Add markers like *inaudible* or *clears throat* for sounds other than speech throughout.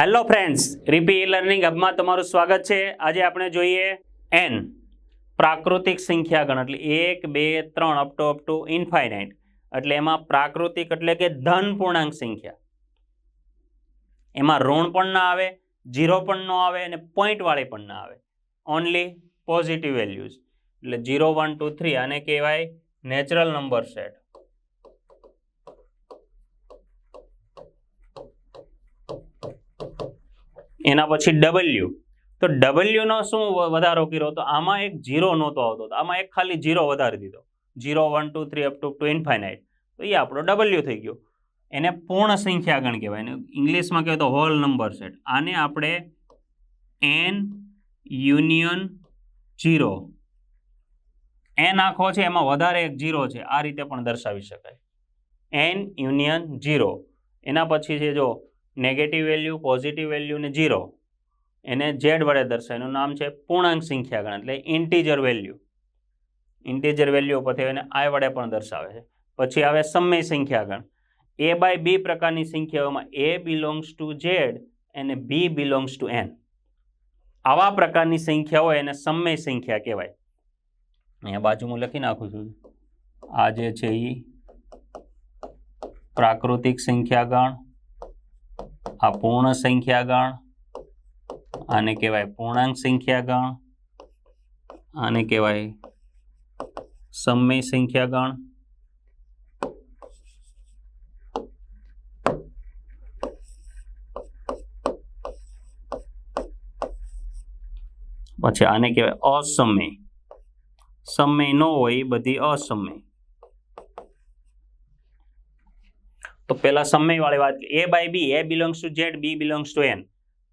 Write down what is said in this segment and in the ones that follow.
Hello friends રીપી learning હબમાં તમારું સ્વાગત છે. આજે આપણે જોઈએ એન પ્રાકૃતિક સંખ્યાગણ, એટલે એક, બે, ત્રણ up to up to infinite એટલે એમાં પ્રાકૃતિક એટલે કે ધન પૂર્ણાંક સંખ્યા. એમાં ઋણ પણ ના આવે જીરો પણ ન આવે અને પોઈન્ટવાળી પણ ના આવે. ઓનલી પોઝિટિવ વેલ્યુઝ એટલે જીરો વન ટુ થ્રી આને કહેવાય નેચરલ નંબર સેટ એના પછી ડબલ્યુ તો ડબલ્યુનો શું વધારો કર્યો તો આમાં એક જીરો નહોતો આવતો. તો આમાં એક ખાલી જીરો વધારી દીધો. Zero one two three up to to infinite તો એ આપણો ડબલ્યુ થઈ ગયો. એને પૂર્ણ સંખ્યાગણ કહેવાય. એને ઇંગ્લિશમાં કહેવાય તો હોલ નંબર સેટ આને આપણે એન યુનિયન જીરો એન આખો છે, એમાં વધારે એક જીરો છે. આ રીતે પણ દર્શાવી શકાય. એન યુનિયન જીરો એના પછી છે જો નેગેટિવ વેલ્યુ પોઝિટિવ વેલ્યુ ને જીરો એને ઝેડ વડે દર્શાવે એનું નામ છે પૂર્ણાંક સંખ્યાગણ, એટલે ઇન્ટીજર વેલ્યુ ઇન્ટીજર વેલ્યુ પરથી એને આઈ વડે પણ દર્શાવે છે. પછી આવે સમય સંખ્યાગણ. એ બાય બી પ્રકારની સંખ્યાઓમાં એ બિલોંગ્સ ટુ ઝેડ અને બી બિલોંગ્સ ટુ એન આવા પ્રકારની સંખ્યાઓ એને સમય સંખ્યા કહેવાય. અહીંયા બાજુ હું લખી નાખું છું. આ જે છે એ પ્રાકૃતિક સંખ્યાગણ આ પૂર્ણ સંખ્યાગણ, આને કહેવાય પૂર્ણાંક સંખ્યા ગણ આને કહેવાય સમય સંખ્યાગણ. પછી આને કહેવાય અસમય. સમય ન હોય બધી અસમય. તો પહેલાં સમયવાળી વાત a by b a belongs to Z b belongs to N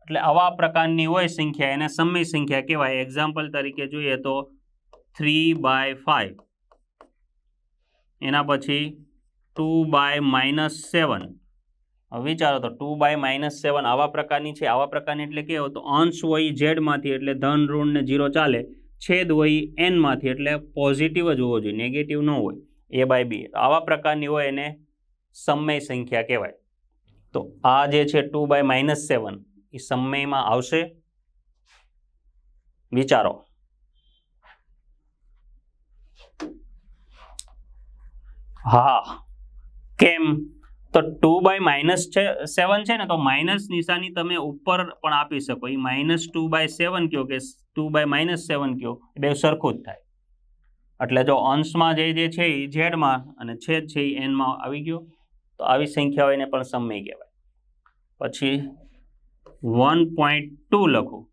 એટલે આવા પ્રકારની હોય સંખ્યા, એને સમય સંખ્યા કહેવાય. એક્ઝામ્પલ તરીકે જોઈએ તો થ્રી બાય ફાઈવ એના પછી ટુ બાય માઇનસ સેવન વિચારો તો ટુ બાય માઇનસ સેવન આવા પ્રકારની છે. આવા પ્રકારની એટલે કેવો તો અંશ હોય ઝેડમાંથી એટલે ધન, ઋણ ને જીરો ચાલે. છેદ હોય એનમાંથી એટલે પોઝિટિવ જ હોવો જોઈએ નેગેટિવ ન હોય. એ બાય બી આવા પ્રકારની હોય એને સમય સંખ્યા કહેવાય. તો આ જે છે ટુ બાય માઇનસ સેવન એ સમયમાં આવશે. વિચારો. હા. કેમ? તો ટુ બાય માઇનસ છે સેવન છે ને, તો માઇનસ નિશાની તમે ઉપર પણ આપી શકો. એ માઇનસ ટુ બાય સેવન કયો કે ટુ બાય માઇનસ સેવન કયો? બે સરખું જ થાય. એટલે જો અંશમાં જે જે છે એ ઝેડમાં અને છેદ છે એ એનમાં આવી ગયો. તો આવી સંખ્યાઓ એને પણ સમય કહેવાય. પછી વન પોઈન્ટ ટુ લખું.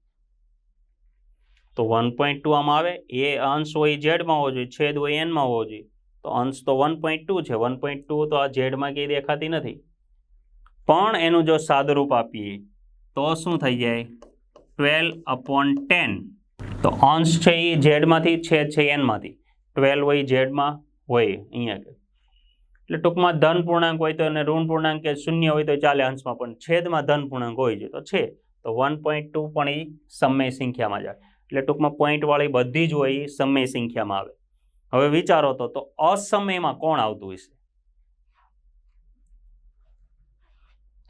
તો વન પોઈન્ટ ટુ આમાં આવે. એ અંશ હોય ઝેડમાં હોવો જોઈએ, છેદ હોય એનમાં હોવો જોઈએ. તો અંશ તો વન પોઈન્ટ ટુ છે, વન પોઈન્ટ ટુ તો આ ઝેડમાં ક્યાંય દેખાતી નથી. પણ એનું જો સાદુરૂપ આપીએ, તો શું થઈ જાય? Twelve upon ten. તો અંશ છે એ ઝેડમાંથી, છેદ છે એનમાંથી. ટ્વેલ્વ હોય ઝેડમાં, હોય અહીંયા એટલે ટૂંકમાં ધન પૂર્ણાંક હોય તો અને ઋણ પૂર્ણાંક કે શૂન્ય હોય તો ચાલે અંશમાં, પણ છેદમાં ધન પૂર્ણાંક હોય છે, તો છે. તો વન પણ એ સમય સંખ્યામાં જાય. એટલે ટૂંકમાં પોઈન્ટવાળી બધી જ હોય એ સમય સંખ્યામાં આવે. હવે વિચારો તો તો અસમયમાં કોણ આવતું હશે?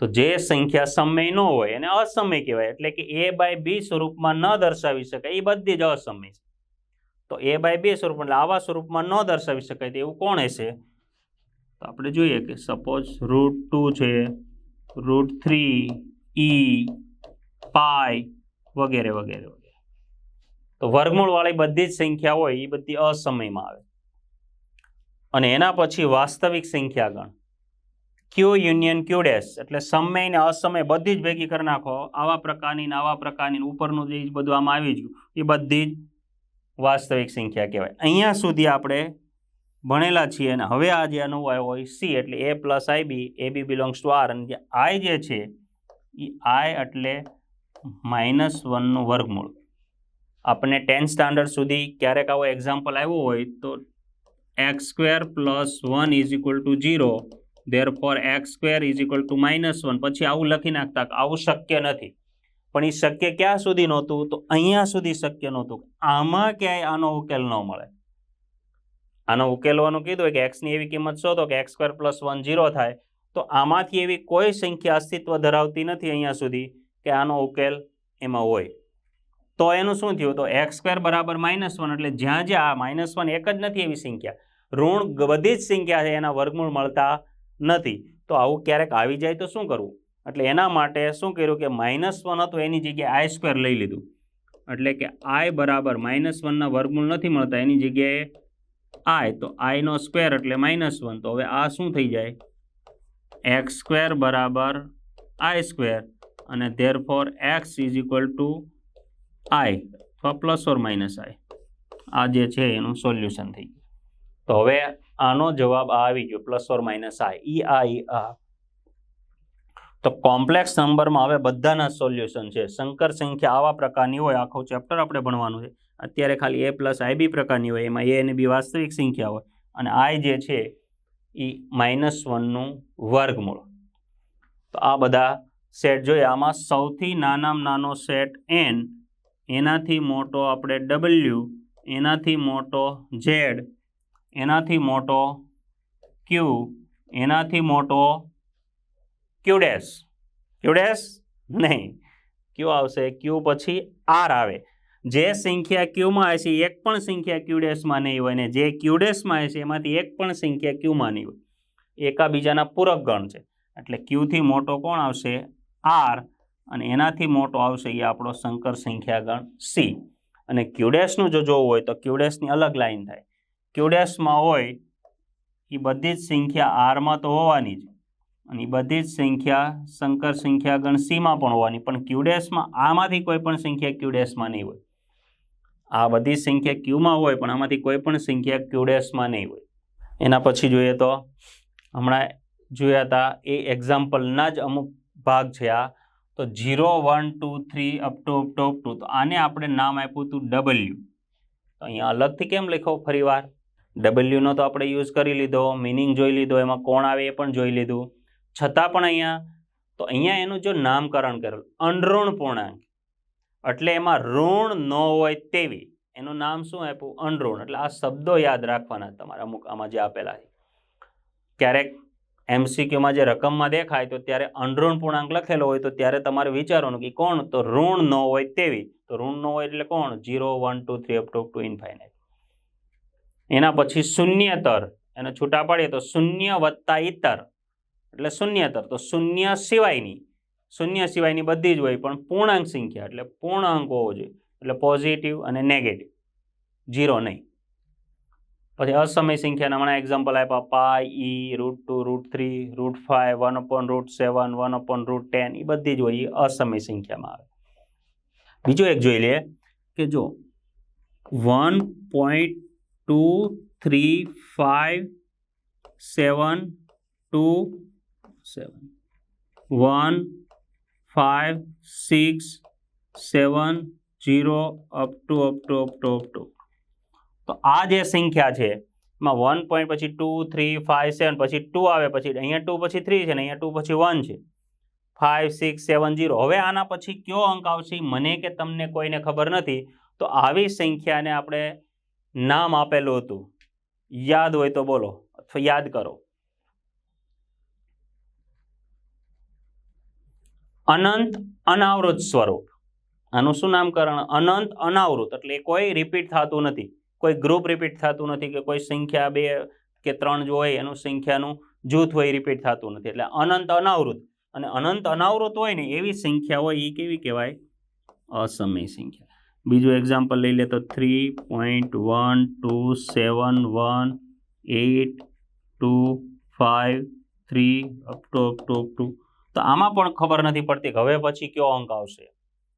તો જે સંખ્યા સમય ન હોય એને અસમય કહેવાય. એટલે કે એ બાય બી સ્વરૂપમાં ન દર્શાવી શકાય. એ બધી જ અસમય છે. તો એ બાય બી સ્વરૂપ, એટલે આવા સ્વરૂપમાં ન દર્શાવી શકાય તો એવું કોણ હશે? તો આપણે જોઈએ કે સપોઝ રૂટ ટુ છે રૂટ થ્રી ઈ પાય વગેરે વગેરે વગેરે. તો વર્ગમૂળવાળી બધી જ સંખ્યા હોય એ બધી અસમયમાં આવે. અને એના પછી વાસ્તવિક સંખ્યાગણ. ક્યુ યુનિયન ક્યુ ડેશ એટલે સમય ને અસમય બધી જ ભેગી કરી નાખો. આવા પ્રકારની ને આવા પ્રકારની ઉપરનું જે બધું આમાં આવી ગયું એ બધી જ વાસ્તવિક સંખ્યા કહેવાય. અહીંયા સુધી આપણે ભણેલા છીએ અને હવે આ જે અનુ આવ્યો હોય સી એટલે a plus i b a b belongs to R અને જે આઈ જે છે એ આઈ એટલે માઇનસ વનનું વર્ગમૂળ. આપણને ટેન્થ સ્ટાન્ડર્ડ સુધી ક્યારેક આવો એક્ઝામ્પલ આવ્યો હોય તો x square plus one is equal to zero therefore x square is equal to minus one પછી આવું લખી નાખતા આવું શક્ય નથી. પણ એ શક્ય ક્યાં સુધી નહોતું? તો અહીંયા સુધી શક્ય નહોતું. આમાં ક્યાંય આનો ઉકેલ ન મળે. આનો ઉકેલવાનું કીધું કે એક્સની એવી કિંમત શોધો કે x square plus one zero થાય, તો આમાંથી એવી કોઈ સંખ્યા અસ્તિત્વ ધરાવતી નથી અહીંયા સુધી કે આનો ઉકેલ એમાં હોય. તો એનું શું થયું? તો એક્સ સ્ક્વેર બરાબર માઇનસ વન એટલે જ્યાં જ્યાં આ માઇનસ વન એક જ નથી એવી સંખ્યા. ઋણ બધી જ સંખ્યા છે એના વર્ગમૂળ મળતા નથી. તો આવું ક્યારેક આવી જાય તો શું કરવું? એટલે એના માટે શું કર્યું કે માઇનસ વન હતું, એની જગ્યાએ આઈ સ્ક્વેર લઈ લીધું. એટલે કે આઈ બરાબર માઇનસ વનના વર્ગમૂળ નથી મળતા, એની જગ્યાએ આઈ તો આઈનો સ્ક્વેર એટલે માઇનસ વન તો હવે આ શું થઈ જાય? એક્સ સ્ક્વેર બરાબર આઈ સ્ક્વેર અને therefore x is equal to i અથવા પ્લસ ઓર માઇનસ આઈ આ જે છે એનું સોલ્યુશન થઈ ગયું. તો હવે આનો જવાબ આ આવી ગયો પ્લસ ઓર માઇનસ આઈ ઈ આઈ આ. તો કોમ્પ્લેક્સ નંબરમાં હવે બધાના સોલ્યુશન છે. સંકર સંખ્યા આવા પ્રકારની હોય, આખો ચેપ્ટર આપણે ભણવાનું છે. અત્યારે ખાલી એ પ્લસ આઈ બી પ્રકારની હોય, એમાં એ અને બી વાસ્તવિક સંખ્યા હોય. અને આઈ જે છે એ માઇનસ વનનું વર્ગમૂળ. તો આ બધા સેટ જોઈએ. આમાં સૌથી નાનામાં નાનો સેટ એન એનાથી મોટો આપણે ડબલ્યુ એનાથી મોટો ઝેડ એનાથી મોટો ક્યુ એનાથી મોટો ક્યુડેશ ક્યુડેશ નહીં. ક્યુ આવશે. ક્યુ પછી આર આવે. જે સંખ્યા ક્યુમાં છે એક પણ સંખ્યા ક્યુડેશમાં નહીં હોય ને જે ક્યુડેશમાં હશે એમાંથી એક પણ સંખ્યા ક્યુમાં નહીં હોય. એકાબીજાના પૂરક ગણ છે. એટલે ક્યુથી મોટો કોણ આવશે? આર અને એનાથી મોટો આવશે એ આપણો સંકર સંખ્યા ગણ સી અને ક્યુડેશનું જો જોવું હોય તો ક્યુડેશની અલગ લાઈન થાય. ક્યુડેશમાં હોય એ બધી જ સંખ્યા આરમાં તો હોવાની જ. અને એ બધી જ સંખ્યા સંકર સંખ્યા ગણ સીમાં પણ હોવાની. પણ ક્યુડેશમાં આમાંથી કોઈ પણ સંખ્યા ક્યુડેશમાં નહીં હોય. આ બધી સંખ્યા ક્યુમાં હોય પણ આમાંથી કોઈ પણ સંખ્યા ક્યુડેસમાં નહીં હોય. એના પછી જોઈએ તો હમણાં જોયા હતા એ એક્ઝામ્પલના જ અમુક ભાગ છે આ. તો zero, one, two, three, up to up to up to. તો આને આપણે નામ આપ્યું હતું ડબલ્યુ. તો અહીંયા અલગથી કેમ લખો ફરીવાર? ડબલ્યુનો તો આપણે યુઝ કરી લીધો, મિનિંગ જોઈ લીધો, એમાં કોણ આવે એ પણ જોઈ લીધું. છતાં પણ અહીંયા, તો અહીંયા એનું જો નામકરણ કરેલું અનઋણ પૂર્ણાંક. એટલે એમાં ઋણ ન હોય તેવી. એનું નામ શું આપ્યું? અણઋણ એટલે આ શબ્દો યાદ રાખવાના તમારા અમુક આમાં જે આપેલા છે. ક્યારેક એમસીક્યુમાં જે રકમમાં દેખાય તો ત્યારે અણઋણ પૂર્ણાંક લખેલો હોય તો ત્યારે તમારે વિચારવાનું કે કોણ? તો ઋણ ન હોય તેવી. તો ઋણ ન હોય એટલે કોણ? Zero one, two, three, up to to, infinite. એના પછી શૂન્યતર. એને છૂટા પાડીએ તો શૂન્ય વત્તા ઇતર એટલે શૂન્યતર. તો શૂન્ય સિવાયની. શૂન્ય સિવાયની બધી જ હોય, પણ પૂર્ણાંક સંખ્યા, એટલે પૂર્ણાંક હોવો જોઈએ, એટલે પોઝિટિવ અને નેગેટિવ જીરો નહીં. પછી અસમય સંખ્યાના હમણાં એક્ઝામ્પલ આપ્યા pi e root two root three root five one upon root seven one upon root ten એ બધી જ હોય એ અસમય સંખ્યામાં આવે. બીજો એક જોઈ લઈએ, કે જો one point two three five seven two seven one five six seven zero up to up to up to up to તો આ જે સંખ્યા છે, એમાં વન પોઈન્ટ પછી ટુ થ્રી ફાઇવ સેવન પછી ટુ આવે, પછી અહીંયા ટુ પછી થ્રી છે, ને અહીંયા ટુ પછી વન છે. ફાઇવ સિક્સ સેવન જીરો હવે આના પછી કયો અંક આવશે, મને કે તમને કોઈને ખબર નથી. તો આવી સંખ્યાને આપણે નામ આપેલું હતું. યાદ હોય તો બોલો, અથવા યાદ કરો. અનંત અનાવૃત સ્વરૂપ. આનું શું નામકરણ? અનંત અનાવૃત. એટલે કોઈ રિપીટ થતું નથી. કોઈ ગ્રુપ રિપીટ થતું નથી કે કોઈ સંખ્યા બે કે ત્રણ જો હોય એનું સંખ્યાનું જૂથ હોય રિપીટ થતું નથી. એટલે અનંત અનાવૃત. અને અનંત અનાવૃત હોય ને એવી સંખ્યા હોય એ કેવી કહેવાય? અસમય સંખ્યા. બીજું એક્ઝામ્પલ લઈ લે તો three point one two seven one eight two five three up to up to up to તો આમાં પણ ખબર નથી પડતી કે હવે પછી કયો અંક આવશે.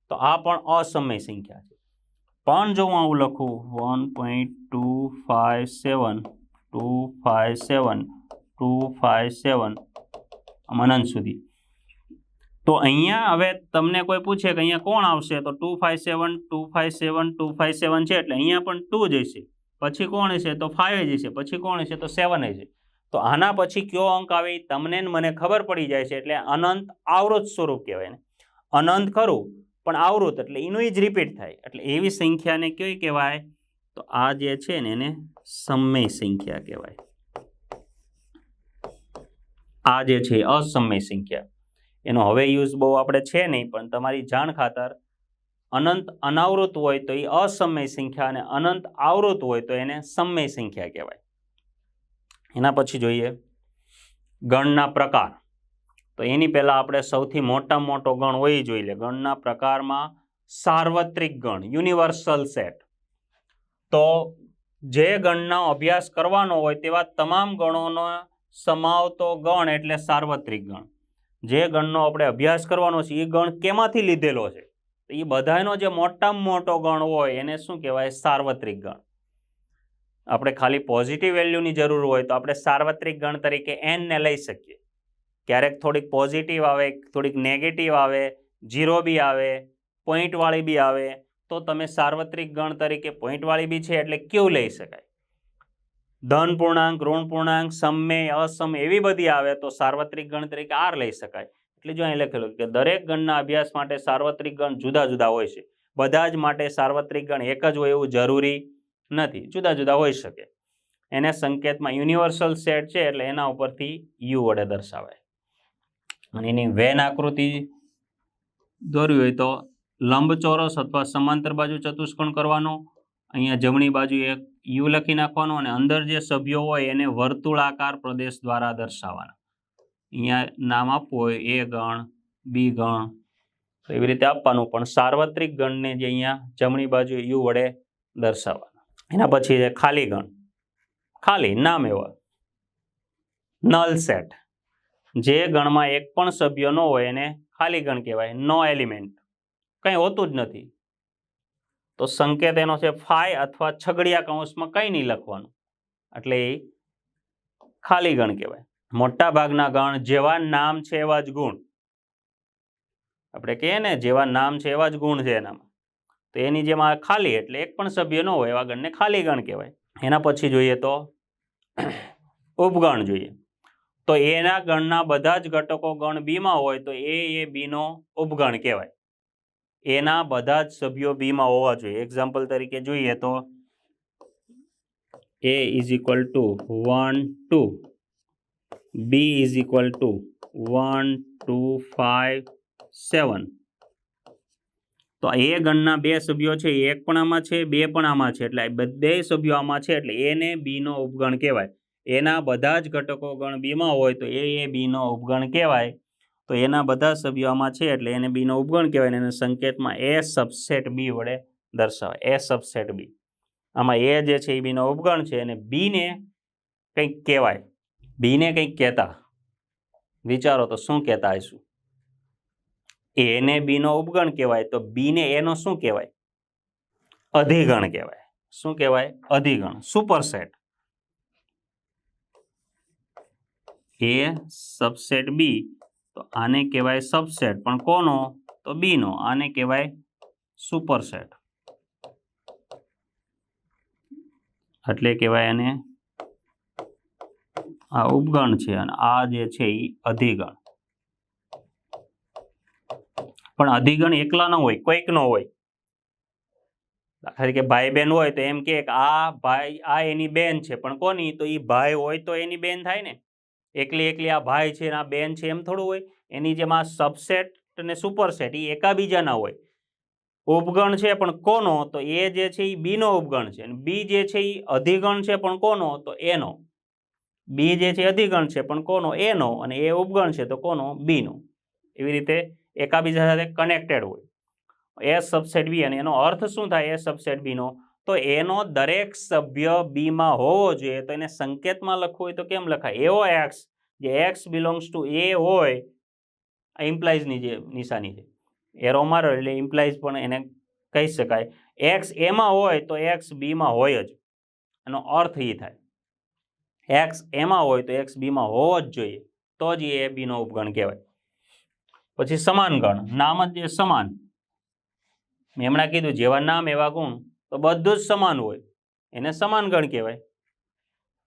તો આ પણ અસમય સંખ્યા છે. પણ જો હું આવું લખું one point two five seven two five seven two five seven અનંત સુધી. તો અહીંયા હવે તમને કોઈ પૂછે કે અહીંયા કોણ આવશે, તો two five seven two five seven two five seven છે, એટલે અહીંયા પણ ટુ જ હશે. પછી કોણ હશે? તો ફાઇવ જ હશે. પછી કોણ હશે? તો સેવન હશે. તો આના પછી કયો અંક આવે તમને મને ખબર પડી જાય છે એટલે અનંત આવૃત સ્વરૂપ કહેવાય ને અનંત ખરું, પણ આવૃત એટલે એનું જ રિપીટ થાય. એટલે એવી સંખ્યાને કઈ કહેવાય? તો આ જે છે ને એને સમય સંખ્યા કહેવાય. આ જે છે અસમય સંખ્યા. એનો હવે યુઝ બહુ આપણે છે નહીં, પણ તમારી જાણ ખાતર અનંત અનાવૃત હોય તો એ અસમય સંખ્યા અને અનંત આવૃત હોય તો એને સમય સંખ્યા કહેવાય. એના પછી જોઈએ ગણના પ્રકાર. તો એની પહેલાં આપણે સૌથી મોટામાં મોટો ગણ હોય જોઈ લે. ગણના પ્રકારમાં સાર્વત્રિક ગણ, યુનિવર્સલ સેટ. તો જે ગણનો અભ્યાસ કરવાનો હોય તેવા તમામ ગણોનો સમાવતો ગણ એટલે સાર્વત્રિક ગણ. જે ગણનો આપણે અભ્યાસ કરવાનો છે, એ ગણ કેમાંથી લીધેલો છે? તો એ બધાનો જે મોટામાં મોટો ગણ હોય એને શું કહેવાય? સાર્વત્રિક ગણ. આપણે ખાલી પોઝિટિવ વેલ્યુની જરૂર હોય તો આપણે સાર્વત્રિક ગણ તરીકે એનને લઈ શકીએ. ક્યારેક થોડીક પોઝિટિવ આવે, થોડીક નેગેટિવ આવે જીરો બી આવે પોઈન્ટવાળી બી આવે, તો તમે સાર્વત્રિક ગણ તરીકે પોઈન્ટવાળી બી છે એટલે કેવું લઈ શકાય. ધન પૂર્ણાંક, ઋણ પૂર્ણાંક, સમય, અસમ એવી બધી આવે તો સાર્વત્રિક ગણ તરીકે આર લઈ શકાય. એટલે જો અહીં લખેલું કે દરેક ગણના અભ્યાસ માટે સાર્વત્રિક ગણ જુદા જુદા હોય છે. બધા જ માટે સાર્વત્રિક ગણ એક જ હોય એવું જરૂરી નથી, જુદા જુદા હોઈ શકે. એને સંકેતમાં યુનિવર્સલ સેટ છે એટલે એના ઉપરથી યુ વડે દર્શાવાય. અને એની વેન આકૃતિ દોરવી હોય તો લંબચોરસ અથવા સમાંતર બાજુ ચતુષ્કોણ કરવાનો, અહીંયા જમણી બાજુ એક યુ લખી નાખવાનો અને અંદર જે સભ્યો હોય એને વર્તુળાકાર પ્રદેશ દ્વારા દર્શાવવાના. અહીંયા નામ આપવું હોય એ ગણ બી ગણ એવી રીતે આપવાનું. પણ સાર્વત્રિક ગણને જે અહીંયા જમણી બાજુ યુ વડે દર્શાવવાના. એના પછી છે ખાલી ગણ ખાલી, નામ એવા. Null set. જે ગણમાં એક પણ સભ્ય ન હોય એને ખાલી ગણ કહેવાય, નો એલિમેન્ટ. કંઈ હોતું જ નથી. તો સંકેત એનો છે ફાય અથવા છગડિયા કૌંસમાં કંઈ નહીં લખવાનું. એટલે એ ખાલી ગણ કહેવાય. મોટા ભાગના ગણ જેવા નામ છે એવા જ ગુણ. આપણે કહીએ ને જેવા નામ છે એવા જ ગુણ છે એનામાં. તો એની જેમાં ખાલી એટલે એક પણ સભ્ય ન હોય, એવા ગણને ખાલી ગણ કહેવાય. એના પછી જોઈએ તો *clears throat* ઉપગણ જોઈએ. તો એના ગણના બધા જ ઘટકો ગણ બીમાં હોય તો એ એ બીનો ઉપગણ કહેવાય. એના બધા જ સભ્યો બીમાં હોવા જોઈએ. એક્ઝામ્પલ તરીકે જોઈએ તો A is equal to one two B is equal to one two five seven તો એ ગણના બે સભ્યો છે એક પણ આમાં છે, બે પણ આમાં છે, એટલે બે સભ્યો આમાં છે, એટલે એને બીનો ઉપગણ કહેવાય. એના બધા જ ઘટકો ગણ બીમાં હોય તો એ એ બીનો ઉપગણ કહેવાય. તો એના બધા સભ્યો આમાં છે, એટલે એને બીનો ઉપગણ કહેવાય એને સંકેતમાં એ સબસેટ બી વડે દર્શાવાય. એ સબસેટ બી આમાં એ જે છે, એ બીનો ઉપગણ છે, અને બીને કંઈક કહેવાય. બીને કંઈક કહેતા. વિચારો તો શું કહેતા હશું એને બીનો ઉપગણ કહેવાય, તો બીને એનો શું કહેવાય? અધિગણ કહેવાય. શું કહેવાય? અધિગણ. સુપરસેટ. એ સબસેટ બી, તો આને કહેવાય સબસેટ. પણ કોનો? તો બીનો. આને કહેવાય સુપરસેટ. એટલે કહેવાય એને આ ઉપગણ છે અને આ જે છે એ અધિગણ. પણ અધિગણ એકલા ન હોય, કોઈક નો હોય. દાખલા તરીકે ભાઈ બહેન હોય તો એમ કે આ ભાઈ, આ એની બેન છે, પણ કોની? તો એ ભાઈ હોય તો એની બેન થાય ને. એકલી એકલી આ ભાઈ છે આ બેન છે એમ થોડું હોય. એની જેમ આ સબસેટ અને સુપરસેટ એ એકાબીજાના હોય. ઉપગણ છે પણ કોનો? તો એ જે છે એ બીનો ઉપગણ છે. અને બી જે છે એ અધિગણ છે પણ કોનો? તો એનો બી જે છે અધિગણ છે પણ કોનો? એનો અને એ ઉપગણ છે તો કોનો? બીનો એવી રીતે એકાબીજા સાથે કનેક્ટેડ હોય. એ સબસેટ બી અને એનો અર્થ શું થાય? એ સબસેટ બીનો તો એનો દરેક સભ્ય બીમાં હોવો જોઈએ. તો એને સંકેતમાં લખવું હોય તો કેમ લખાય? એવો એક્સ જે એક્સ બિલોંગ્સ ટુ એ હોય, આ ઇમ્પ્લાઇઝની જે નિશાની છે. એરો મારો એટલે ઇમ્પ્લાઇઝ પણ એને કહી શકાય. એક્સ એમાં હોય તો એક્સ બીમાં હોય જ. એનો અર્થ એ થાય. એક્સ એમાં હોય તો એક્સ બીમાં હોવો જ જોઈએ. તો જ એ બીનો ઉપગણ કહેવાય. પછી સમાન ગણ. નામ જ એ સમાન. મેં હમણાં કીધું, જેવા નામ એવા ગુણ, તો બધું જ સમાન હોય. એને સમાન ગણ કહેવાય.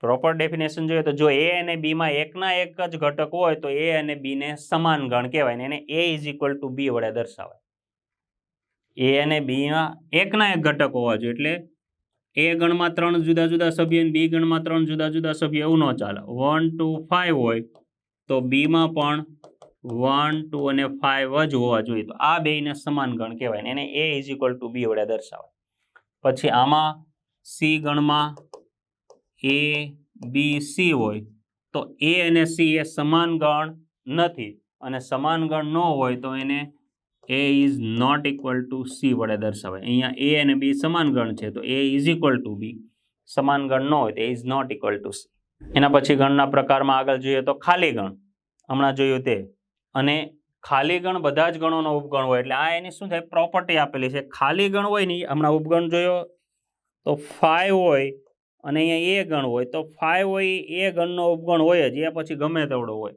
પ્રોપર ડેફિનેશન જોઈએ તો જો એ અને બીમાં એકના એક જ ઘટક હોય, તો એ અને બીને સમાન ગણ કહેવાય ને એને A is equal to B વડે દર્શાવાય. એ અને બીમાં એકના એક ઘટક હોવા જોઈએ, એટલે એ ગણમાં ત્રણ જુદા જુદા સભ્ય અને બી ગણમાં ત્રણ જુદા જુદા સભ્ય, એવું ન ચાલે. વન ટુ ફાઇવ હોય, તો બીમાં પણ વન ટુ અને ફાઇવ જ હોવા જોઈએ. તો આ બેને સમાન ગણ કહેવાય એને A is equal to B વડે દર્શાવાય. પછી આમાં સી ગણમાં એ બી સી હોય. તો એ અને સી એ સમાન ગણ નથી. અને સમાન ગણ ન હોય તો એને A is not equal to C વડે દર્શાવાય. અહીંયા એ અને બી સમાન ગણ છે. તો A is equal to B સમાન ગણ ન હોય તો A is not equal to C એના પછી ગણના પ્રકારમાં આગળ જોઈએ તો ખાલી ગણ. હમણાં જોયું તે. અને ખાલી ગણ બધા જ ગણોનો ઉપગણ હોય એટલે આ એની શું થાય? પ્રોપર્ટી આપેલી છે. ખાલી ગણ હોય નહીં હમણાં ઉપગણ જોયો? તો ફાઈવ હોય અને અહીંયા એ ગણ હોય. તો ફાઈવ હોય એ ગણનો ઉપગણ હોય જ. એ પછી ગમે તેવડો હોય.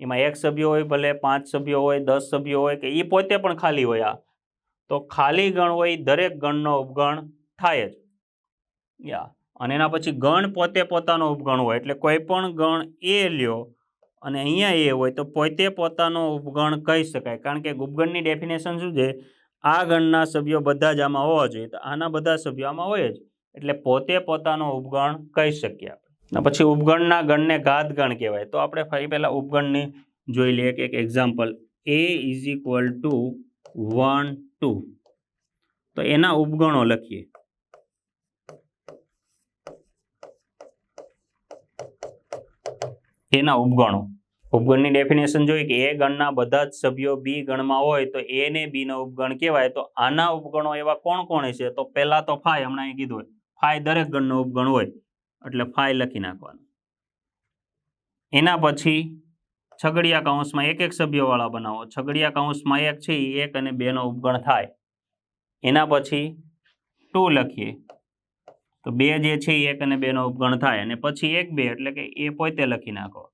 એમાં એક સભ્ય હોય ભલે, પાંચ સભ્યો હોય, દસ સભ્યો હોય કે એ પોતે પણ ખાલી હોય આ. તો ખાલી ગણ હોય દરેક ગણનો ઉપગણ થાય જ. યા. અને એના પછી ગણ પોતે પોતાનો ઉપગણ હોય. એટલે કોઈ પણ ગણ એ લ્યો અને અહીંયા એ હોય તો પોતે પોતાનો ઉપગણ કહી શકાય. કારણ કે ગુપગણની ડેફિનેશન શું છે? આ ગણના સભ્યો બધા જ આમાં હોવા જોઈએ. તો આના બધા સભ્યો આમાં હોય જ. એટલે પોતે પોતાનો ઉપગણ કહી શકીએ આપણે. પછી ઉપગણના ગણને ઘાત ગણ કહેવાય. તો આપણે ફરી પહેલાં ઉપગણની જોઈ લઈએ કે એક example A is equal to one two તો એના ઉપગણો લખીએ. એના ઉપગણો. ઉપગણની ડેફિનેશન જોઈએ કે એ ગણના બધા જ સભ્યો બી ગણમાં હોય તો એ ને ઉપગણ કહેવાય. તો આના ઉપગણો એવા કોણ કોણ છે? તો પહેલા તો ફાય હમણાં કીધું હોય. ફાય દરેક ગણનો ઉપગણ હોય. એટલે ફાઈ લખી નાખવાનું. એના પછી છગડિયા કાઉન્સમાં એક એક સભ્યોવાળા બનાવો. છગડિયા કાઉન્સમાં એક છે એક અને બેનો ઉપગણ થાય. એના પછી ટુ લખીએ. તો બે જે છે એ એક અને બેનો ઉપગણ થાય અને પછી એક બે, એટલે કે એ પોતે લખી નાખો.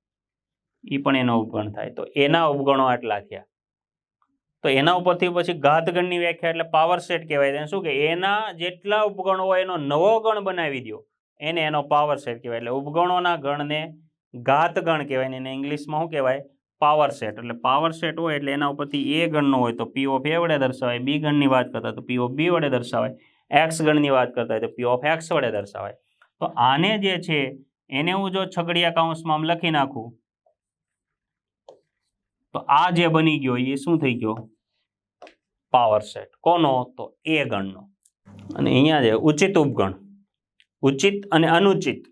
એ પણ એનો ઉપગણ થાય. તો એના ઉપગણો આટલા થયા. તો એના ઉપરથી પછી ઘાતગણની વ્યાખ્યા એટલે પાવર સેટ કહેવાય. તેને શું કે એના જેટલા ઉપગણો હોય એનો નવો ગણ બનાવી દો એને એનો પાવર સેટ કહેવાય. એટલે ઉપગણોના ગણને ઘાતગણ કહેવાય ને એને ઇંગ્લિશમાં શું કહેવાય? પાવર સેટ એટલે પાવર સેટ હોય એટલે એના ઉપરથી એ ગણનો હોય તો પી ઓફ એ વડે દર્શાવાય. બી ગણની વાત કરતા તો પી ઓફ બી વડે દર્શાવાય. એક્સ ગણની વાત કરતા હોય તો પી ઓફ એક્સ વડે દર્શાવાય. તો આને જે છે, એને હું જો છગડીયા કાઉન્સમાં લખી નાખું, તો આ જે બની ગયો, એ શું થઈ ગયો? પાવર સેટ કોનો? તો એ ગણનો. અને અહીંયા જે ઉચિત ઉપગણ, ઉચિત અને અનુચિત.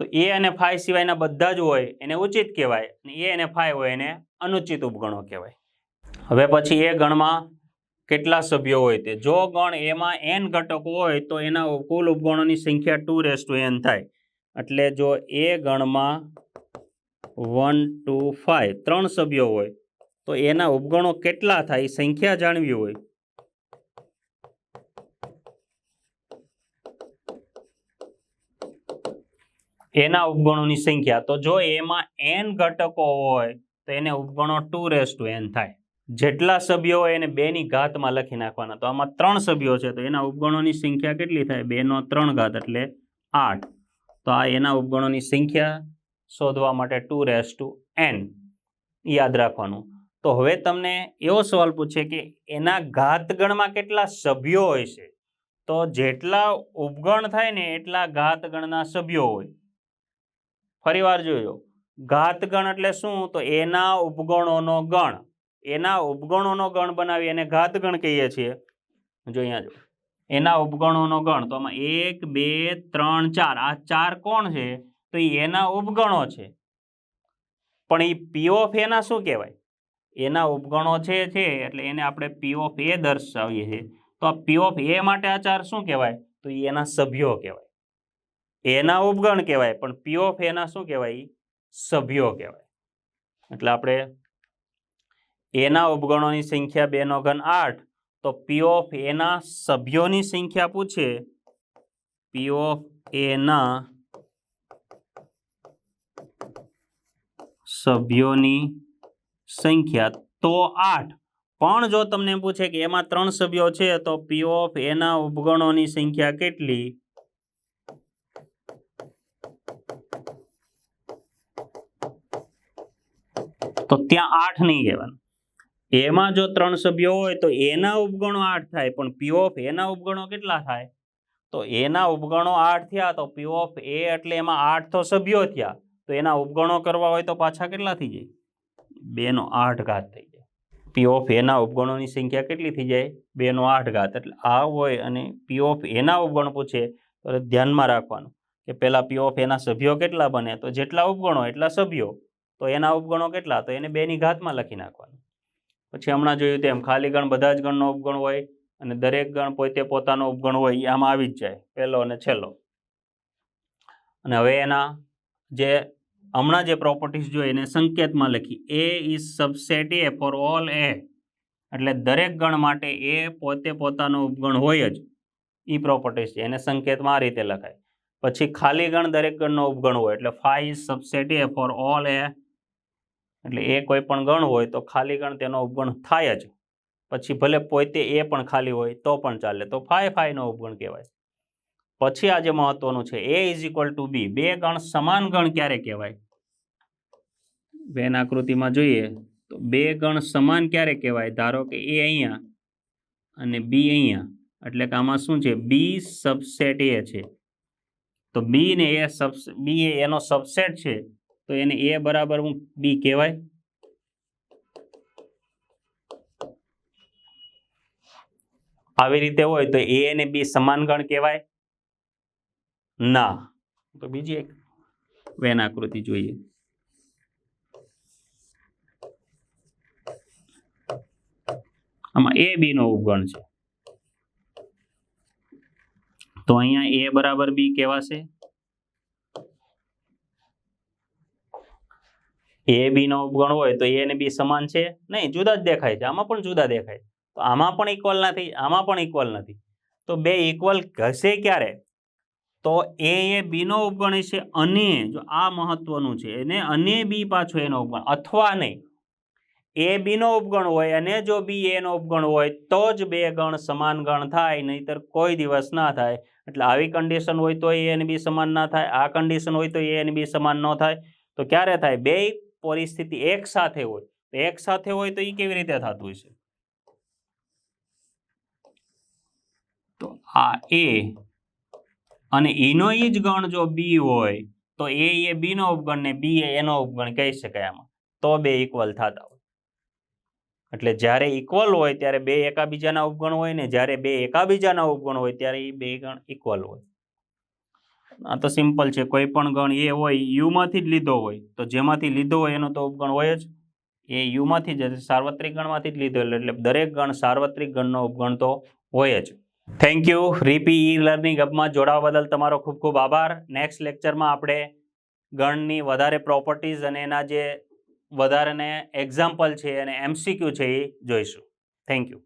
તો એ અને ફાઈ સિવાયના બધા જ હોય, એને ઉચિત કહેવાય. અને એ અને ફાઈ હોય, એને અનુચિત ઉપગણો કહેવાય. હવે પછી એ ગણમાં કેટલા સભ્યો હોય તે? જો ગણ એમાં એન ઘટકો હોય તો એના કુલ ઉપગણોની સંખ્યા ટુ રેસ ટુ એન થાય. એટલે જો એ ગણમાં વન ટુ ફાઈવ ત્રણ સભ્યો હોય, તો એના ઉપગણો કેટલા થાય? સંખ્યા જાણવી હોય. એના ઉપગણોની સંખ્યા. તો જો એમાં એન ઘટકો હોય, તો એને ઉપગણો ટુ રેસ ટુ એન થાય. જેટલા સભ્યો હોય એને બેની ઘાતમાં લખી નાખવાના. તો આમાં ત્રણ સભ્યો છે, તો એના ઉપગણોની સંખ્યા કેટલી થાય? બેનો ત્રણ ઘાત, એટલે આઠ. તો આ એના ઉપગણોની સંખ્યા શોધવા માટે ટુ રેસ ટુ એન યાદ રાખવાનું. તો હવે તમને એવો સવાલ પૂછે કે એના ઘાતગણમાં કેટલા સભ્યો હોય છે? તો જેટલા ઉપગણ થાય ને એટલા ઘાતગણના સભ્યો હોય. ફરીવાર જોયો. ઘાતગણ એટલે શું? તો એના ઉપગણોનો ગણ. એના ઉપગણોનો ગણ બનાવી એને ઘાત ગણ કહીએ છીએ. જો અહીંયા જો, એના ઉપગણોનો ગણ, તો આમાં એક, બે, ત્રણ, ચાર, આ ચાર કોણ છે? તો એના ઉપગણો છે. પણ એ પી ઓફ એના શું કહેવાય? એના ઉપગણો છે છે, એટલે એને આપણે પી ઓફ એ દર્શાવીએ છીએ. તો આ પી ઓફ એ માટે આ ચાર શું કહેવાય? તો એના સભ્યો કહેવાય. એના ઉપગણ કહેવાય, પણ પી ઓફ એના શું કહેવાય? સભ્યો કહેવાય. એટલે આપણે એના ઉપગણોની સંખ્યા બેનો ઘન આઠ. તો પી ઓફ એના સભ્યોની સંખ્યા પૂછે. પી ઓફ એના સભ્યોની સંખ્યા તો આઠ. પણ જો તમને પૂછે કે એમાં ત્રણ સભ્યો છે, તો પી ઓફ એના ઉપગણોની સંખ્યા કેટલી? તો ત્યાં આઠ નહીં કહેવાનું. એમાં જો ત્રણ સભ્યો હોય તો એના ઉપગણો આઠ થાય, પણ પી ઓફ એના ઉપગણો કેટલા થાય? તો એના ઉપગણો આઠ થયા, તો પી ઓફ એ એટલે એમાં આઠ તો સભ્યો થયા. તો એના ઉપગણો કરવા હોય તો પાછા કેટલા થઈ જાય? બેનો આઠ ઘાત થઈ જાય. પી ઓફ એના ઉપગણોની સંખ્યા કેટલી થઈ જાય? બેનો આઠ ઘાત. એટલે આ હોય અને પી ઓફ એના ઉપગણ પૂછે, તો ધ્યાનમાં રાખવાનું કે પહેલાં પી ઓફ એના સભ્યો કેટલા બને? તો જેટલા ઉપગણો એટલા સભ્યો. તો એના ઉપગણો કેટલા? તો એને બેની ઘાતમાં લખી નાખવાનું. પછી હમણાં જોયું તેમ ખાલી ગણ બધા જ ગણનો ઉપગણ હોય અને દરેક ગણ પોતે પોતાનો ઉપગણ હોય એ આમાં આવી જ જાય, પહેલો અને છેલ્લો. અને હવે એના જે હમણાં જે પ્રોપર્ટીઝ જોઈએ એને સંકેતમાં લખી A is subset A for all A એટલે દરેક ગણ માટે એ પોતે પોતાનો ઉપગણ હોય જ એ પ્રોપર્ટીઝ છે, એને સંકેતમાં આ રીતે લખાય. પછી ખાલી ગણ દરેક ગણનો ઉપગણ હોય, એટલે phi is subset A for all A એટલે એ કોઈ પણ ગણ હોય તો ખાલી ગણ તેનો ઉપગણ થાય જ. પછી ભલે પોતે એ પણ ખાલી હોય તો પણ ચાલે. તો ફાય ફાયનો ઉપગણ કહેવાય. પછી આ જે મહત્વનું છે A is equal to B બે ગણ સમાન ગણ ક્યારે કહેવાય? બેન આકૃતિમાં જોઈએ તો બે ગણ સમાન ક્યારે કહેવાય? ધારો કે એ અહીંયા અને બી અહીંયા. એટલે કે આમાં શું છે? બી સબસેટ એ છે. તો બી ને એ સબ બી એનો સબસેટ છે. તો એને એ બરાબર હું બી કહેવાય. આવી રીતે હોય તો એ અને બી સમાન ગણ કહેવાય. ના. તો બીજી એક વેન આકૃતિ જોઈએ. આમાં એ બી નો ઉપગણ છે. તો અહીંયા એ બરાબર બી કહેવાશે. એ બીનો ઉપગણ હોય તો એ અને બી સમાન છે? નહીં, જુદા જ દેખાય છે. આમાં પણ જુદા દેખાય તો આમાં પણ ઇક્વલ નથી, આમાં પણ ઇક્વલ નથી. તો બે ઇક્વલ હશે ક્યારે? તો એ એ બીનો ઉપગણ છે અને, જો આ મહત્વનું છે, એને અને, બી પાછો એનો ઉપગણ અથવા નહીં. એ બીનો ઉપગણ હોય અને જો બી એનો ઉપગણ હોય, તો જ બે ગણ સમાન ગણ થાય, નહીતર કોઈ દિવસ ના થાય. એટલે આવી કન્ડિશન હોય તો એ અને બી સમાન ના થાય, આ કન્ડિશન હોય તો એ અને બી સમાન ન થાય. તો ક્યારે થાય? બે પરિસ્થિતિ એક સાથે હોય એક સાથે હોય તો એ કેવી રીતે થતું હશે? તો આ એ અને એનો ઈ જ ગણ જો બી હોય, તો એ એ બી નો ઉપગણ ને બી એ એનો ઉપગણ કહી શકાય આમાં. તો બે ઇક્વલ થતા હોય. એટલે જ્યારે ઇક્વલ હોય ત્યારે બે એકાબીજાના ઉપગણ હોય ને જ્યારે બે એકાબીજાના ઉપગણ હોય ત્યારે એ બે ગણ ઇક્વલ હોય. આ તો સિમ્પલ છે, કોઈ પણ ગણ એ હોય યુમાંથી જ લીધો હોય, તો જેમાંથી લીધો હોય એનો તો ઉપગણ હોય જ. એ યુમાંથી જ સાર્વત્રિક ગણમાંથી જ લીધો, એટલે દરેક ગણ સાર્વત્રિક ગણનો ઉપગણ તો હોય જ. થેન્ક યુ રીપી ઈ લર્નિંગ હબમાં જોડાવા બદલ તમારો ખૂબ ખૂબ આભાર. નેક્સ્ટ લેક્ચરમાં આપણે ગણની વધારે પ્રોપર્ટીઝ અને એના જે વધારેને એક્ઝામ્પલ છે અને એમસીક્યુ છે એ જોઈશું. Thank you